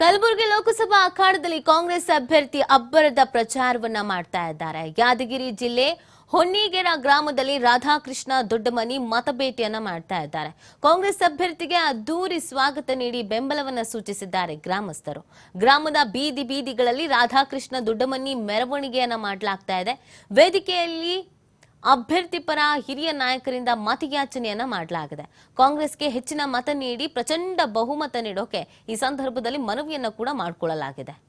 ಕಲಬುರಗಿ ಲೋಕಸಭಾ ಅಖಾಡದಲ್ಲಿ ಕಾಂಗ್ರೆಸ್ ಅಭ್ಯರ್ಥಿ ಅಬ್ಬರದ ಪ್ರಚಾರವನ್ನ ಮಾಡ್ತಾ ಇದ್ದಾರೆ. ಯಾದಗಿರಿ ಜಿಲ್ಲೆ ಹೊನ್ನಿಗೆರ ಗ್ರಾಮದಲ್ಲಿ ರಾಧಾಕೃಷ್ಣ ದೊಡ್ಡಮನಿ ಮತಭೇಟಿಯನ್ನ ಮಾಡ್ತಾ ಇದ್ದಾರೆ. ಕಾಂಗ್ರೆಸ್ ಅಭ್ಯರ್ಥಿಗೆ ಅದ್ದೂರಿ ಸ್ವಾಗತ ನೀಡಿ ಬೆಂಬಲವನ್ನ ಸೂಚಿಸಿದ್ದಾರೆ ಗ್ರಾಮಸ್ಥರು. ಗ್ರಾಮದ ಬೀದಿ ಬೀದಿಗಳಲ್ಲಿ ರಾಧಾಕೃಷ್ಣ ದೊಡ್ಡಮನಿ ಮೆರವಣಿಗೆಯನ್ನ ಮಾಡಲಾಗ್ತಾ ಇದೆ. ವೇದಿಕೆಯಲ್ಲಿ ಅಭ್ಯರ್ಥಿ ಪರ ಹಿರಿಯ ನಾಯಕರಿಂದ ಮತಯಾಚನೆಯನ್ನ ಮಾಡಲಾಗಿದೆ. ಕಾಂಗ್ರೆಸ್ಗೆ ಹೆಚ್ಚಿನ ಮತ ನೀಡಿ ಪ್ರಚಂಡ ಬಹುಮತ ನೀಡೋಕೆ ಈ ಸಂದರ್ಭದಲ್ಲಿ ಮನವಿಯನ್ನ ಕೂಡ ಮಾಡಿಕೊಳ್ಳಲಾಗಿದೆ.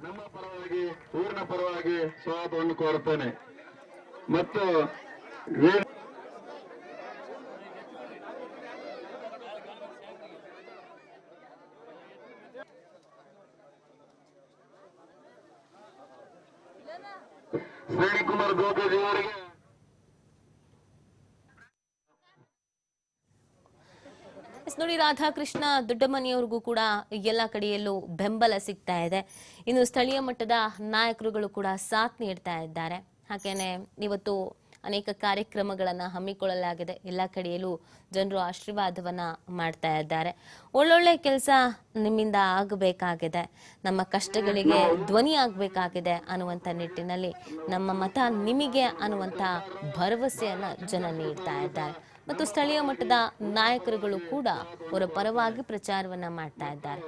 ನಮ್ಮ ಪರವಾಗಿ, ಊರಿನ ಪರವಾಗಿ ಸ್ವಾಗತವನ್ನು ಕೋರುತ್ತೇನೆ. ಮತ್ತು ವೇ- ಶ್ರೇಣಿ ಕುಮಾರ್ ಗೋಪಾಜಿ ಅವರಿಗೆ. ನೋಡಿ, ರಾಧಾಕೃಷ್ಣ ದೊಡ್ಡಮನಿಯವರಿಗೂ ಕೂಡ ಎಲ್ಲ ಕಡೆಯಲ್ಲೂ ಬೆಂಬಲ ಸಿಗ್ತಾ ಇದೆ. ಇನ್ನು ಸ್ಥಳೀಯ ಮಟ್ಟದ ನಾಯಕರುಗಳು ಕೂಡ ಸಾಥ್ ನೀಡ್ತಾ ಇದ್ದಾರೆ. ಹಾಗೇನೆ, ಇವತ್ತು ಅನೇಕ ಕಾರ್ಯಕ್ರಮಗಳನ್ನ ಹಮ್ಮಿಕೊಳ್ಳಲಾಗಿದೆ. ಎಲ್ಲ ಕಡೆಯಲ್ಲೂ ಜನರು ಆಶೀರ್ವಾದವನ್ನ ಮಾಡ್ತಾ ಇದ್ದಾರೆ. ಒಳ್ಳೊಳ್ಳೆ ಕೆಲಸ ನಿಮ್ಮಿಂದ ಆಗಬೇಕಾಗಿದೆ. ನಮ್ಮ ಕಷ್ಟಗಳಿಗೆ ಧ್ವನಿ ಆಗಬೇಕಾಗಿದೆ ಅನ್ನುವಂಥ ನಿಟ್ಟಿನಲ್ಲಿ ನಮ್ಮ ಮತ ನಿಮಗೆ ಅನ್ನುವಂಥ ಭರವಸೆಯನ್ನ ಜನ ನೀಡ್ತಾ ಇದ್ದಾರೆ. ಮತ್ತು ಸ್ಥಳೀಯ ಮಟ್ಟದ ನಾಯಕರುಗಳು ಕೂಡ ಅವರ ಪರವಾಗಿ ಪ್ರಚಾರವನ್ನ ಮಾಡ್ತಾ ಇದ್ದಾರೆ.